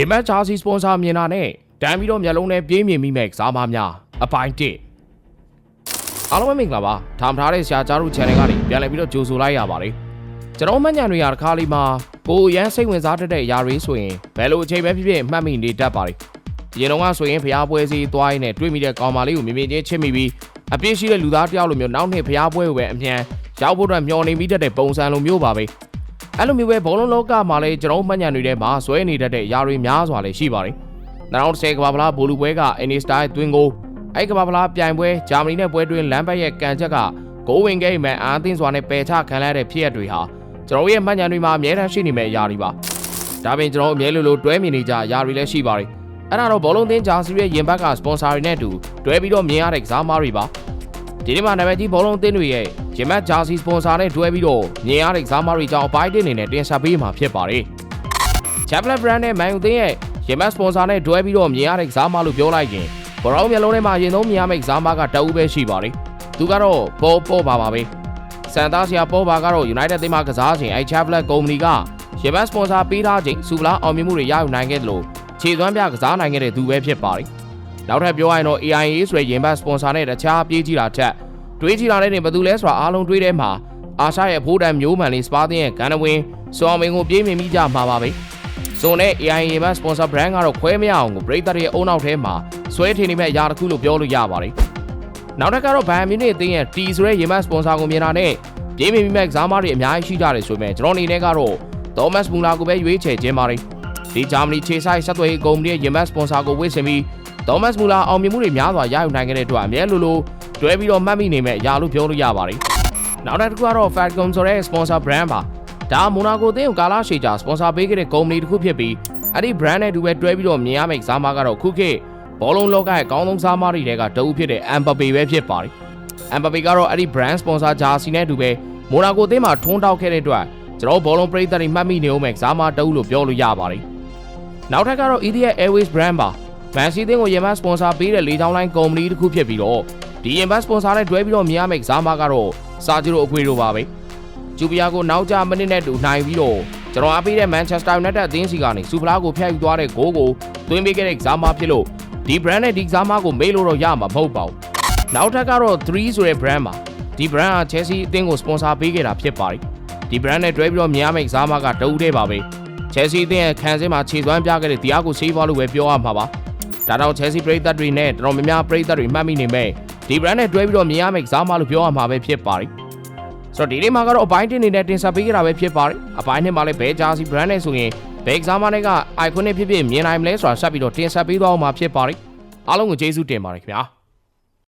ရင်မတ်ချာစီစပွန်ဆာမြင်တာနဲ့တန်ပြီးတော့မျက်လုံးနဲ့ပြေးမြင်မိမဲ့ကစားမများအပိုင်းတစ်အားလုံးပဲမင်္ဂလာပါထောင်ထားတဲ့ဆရာကြားတို့ channel ကနေပြန်လည်ပြီးတော့ကြိုဆိုလိုက်ရပါတယ်ကျွန်တော်မှညံတွေရတစ်ခါလေးမှာကိုယ်ရမ်းစိတ်ဝင်စားတတ်တဲ့အရာတွေဆိုရင်ဘယ်လိုအချိန်ပဲဖြစ်ဖြစ်မှတ်မိနေတတ်ပါတယ်ဒီရင်တော့ကဆိုရင်ဖျားပွဲစီသွားရင်းနဲ့တွေ့မိတဲ့ကောင်မလေးကိုမြင်မြင်ချင်းချစ်မိပြီးအပြည့်ရှိတဲ့လူသားတစ်ယောက်လိုမျိုးနောက်နှစ်ဖျားပွဲကိုပဲအမြန်ရောက်ဖို့အတွက်မျှော်နေမိတတ်တဲ့ပုံစံလိုမျိုးပါပဲ အဲ့လိုမျိုးပဲဘောလုံးလောကမှာလည်းကျွန်တော်မှတ်ညံတွေထဲမှာဆွဲနေတတ်တဲ့အရာတွေများစွာလည်းရှိပါတယ်။2010ကမ္ဘာဖလားဘိုလူပွဲကအင်နီစတာရဲ့တွင်းကိုအဲ့ကမ္ဘာဖလားပြိုင်ပွဲဂျာမနီနဲ့ပွဲတွင်လမ်းဘက်ရဲ့ကန်ချက်ကဂိုးဝင်ခဲ့မှန်အာသင်းစွာနဲ့ပယ်ချခံရတဲ့ဖြစ်ရပ်တွေဟာကျွန်တော်ရဲ့မှတ်ညံတွေမှာအများတန်းရှိနေမယ့်အရာတွေပါ။ဒါပြင်ကျွန်တော်အမြဲလိုလိုတွဲမြင်နေကြအရာတွေလည်းရှိပါတယ်။အဲ့ဒါတော့ဘောလုံးသင်းဂျာစီရဲ့ရင်ဘက်ကစပွန်ဆာတွေနဲ့အတူတွဲပြီးတော့မြင်ရတဲ့ကစားမားတွေပါ။ဒီနေ့မှာနာမည်ကြီးဘောလုံးသင်းတွေရဲ့ ရင်ဘတ်ဂျာစီစပွန်ဆာနဲ့တွဲပြီးတော့မြင်ရတဲ့ကစားမားတွေကြောင့်အပိုင်းတစ်အနေနဲ့တင်ဆက်ပေးမှာဖြစ်ပါတယ်။ Chaplet Brand နဲ့ Man U သင်းရဲ့ရင်ဘတ်စပွန်ဆာနဲ့တွဲပြီးတော့မြင်ရတဲ့ကစားမားလို့ပြောလိုက်ရင်ဘရောင်းမျက်လုံးထဲမှာရင်သုံးမြင်ရမယ့်ကစားမားကတအူးပဲရှိပါတယ်။သူကတော့ပေါ်ပေါ်ပါပါပဲ။စန်သားဆရာပေါ်ပါကတော့ United သင်းမှာကစားချိန်အဲ Chaplet ကုမ္ပဏီကရင်ဘတ်စပွန်ဆာပေးထားချိန်စူပလာအောင်မြင်မှုတွေရယူနိုင်ခဲ့တယ်လို့ခြေသွမ်းပြကစားနိုင်ခဲ့တဲ့သူပဲဖြစ်ပါတယ်။နောက်ထပ်ပြောရရင်တော့ AIA ဆိုတဲ့ရင်ဘတ်စပွန်ဆာနဲ့တခြားပြေးကြည့်တာထက် တွေးကြည့်လာတဲ့နေဘယ်သူလဲဆိုတာအားလုံးတွေးထဲမှာအာရှရဲ့အဖိုးတန်မျိုးမှန်လေးစပါးတင်ရဲ့ဂန်နဝင်းစွန်အောင်မင်းကိုပြေးမြင်မိကြမှာပါပဲ။စွန်နဲ့ AIA ဘတ်စပွန်ဆာ brand ကတော့ခွဲမရအောင်ကိုပရိသတ်ရဲ့အုံနောက်ထဲမှာဆွဲထင်နေမဲ့အရာတစ်ခုလို့ပြောလို့ရပါတယ်။နောက်တစ်ခါတော့ဘိုင်မြူနစ်အသင်းရဲ့ T ဆိုတဲ့ရင်ဘတ်စပွန်ဆာကိုမြင်တာနဲ့ပြေးမြင်မိမဲ့ကစားမားတွေအများကြီးရှိကြတယ်ဆိုပေမဲ့ကျွန်တော်အနေနဲ့ကတော့ Thomas Muller ကိုပဲရွေးချယ်ခြင်းပါတယ်။ဒီဂျာမနီခြေဆိုင်ဆက်သွယ်ရေးကုမ္ပဏီရဲ့ရင်ဘတ်စပွန်ဆာကိုဝစ်ဆင်ပြီး Thomas Muller အောင်မြင်မှုတွေများစွာရယူနိုင်ခဲ့တဲ့အတွက်အမြဲလိုလို တွဲပြီးတော့မှတ်မိနေမဲ့အရာလို့ပြောလို့ရပါတယ်။နောက်တစ်ခုကတော့ Falcon ဆိုတဲ့ sponsor brand ပါ။ဒါမိုနာကိုအသင်းကိုကာလာရှေကြာ sponsor ပေးခဲ့တဲ့ကုမ္ပဏီတစ်ခုဖြစ်ပြီးအဲ့ဒီ brand နဲ့တူပဲတွဲပြီးတော့မြင်ရမယ့်ကစားမကတော့ခုခေတ်ဘောလုံးလောကရဲ့အကောင်းဆုံးစားမတွေကတအုပ်ဖြစ်တဲ့ Mbappe ပဲဖြစ်ပါတယ်။ Mbappe ကတော့အဲ့ဒီ brand sponsor ဂျာစီနဲ့တူပဲမိုနာကိုအသင်းမှာထွန်းတောက်ခဲ့တဲ့အတွက်ကျွန်တော်ဘောလုံးပရိသတ်တွေမှတ်မိနေအောင်မဲ့ကစားမတအုပ်လို့ပြောလို့ရပါတယ်။နောက်ထပ်ကတော့ Etihad Airways brand ပါ။မန်စီးတင်းကိုရေမတ်စပွန်ဆာပေးတဲ့လေကြောင်းလိုင်းကုမ္ပဏီတစ်ခုဖြစ်ပြီးတော့ ဒီရင်ဘတ်စပွန်ဆာနဲ့တွဲပြီးတော့မြင်ရမယ့်ကစားမကတော့စာဂျီရိုအခွေတို့ပါပဲဂျူပီယာကိုနောက်ကျမိနစ်နဲ့တူနိုင်ပြီးတော့ကျွန်တော်အားပေးတဲ့မန်ချက်စတာယူနိုက်တက်အသင်းစီကနေစူပလာကိုဖျက်ယူသွားတဲ့ဂိုးကိုသွင်းပေးခဲ့တဲ့ကစားမဖြစ်လို့ဒီ brand နဲ့ဒီကစားမကိုမေးလို့တော့ရမှာမဟုတ်ပါဘူးနောက်ထပ်ကတော့3ဆိုတဲ့ brand ပါဒီ brand က Chelsea အသင်းကိုစပွန်ဆာပေးခဲ့တာဖြစ်ပါတယ်ဒီ brand နဲ့တွဲပြီးတော့မြင်ရမယ့်ကစားမကတအူးတဲ့ပါပဲ Chelsea အသင်းရဲ့ခံစင်းမှာခြေစွမ်းပြခဲ့တဲ့ဒီအားကိုဆေးပွားလို့ပဲပြောရမှာပါဒါတော့ Chelsea ပရိသတ်တွေနဲ့တော်တော်များများပရိသတ်တွေမှတ်မိနေမဲ့ ဒီ brand နဲ့တွဲပြီးတော့မြင်ရမယ့်ကစားမလို့ပြောရမှာပဲဖြစ်ပါတယ်ဆိုတော့ဒီနေ့မှာကတော့အပိုင်းတင်နေတဲ့တင်ဆက်ပေးကြတာပဲဖြစ်ပါတယ်အပိုင်းနဲ့မှာလည်းဘဲဂျာစီ brand နဲ့ဆိုရင်ဘဲကစားမတွေက iconic ဖြစ်ဖြစ်မြင်နိုင်မလဲဆိုတာဆက်ပြီးတော့တင်ဆက်ပေးသွားအောင်မှာဖြစ်ပါတယ်အားလုံးကိုကျေးဇူးတင်ပါတယ်ခင်ဗျာ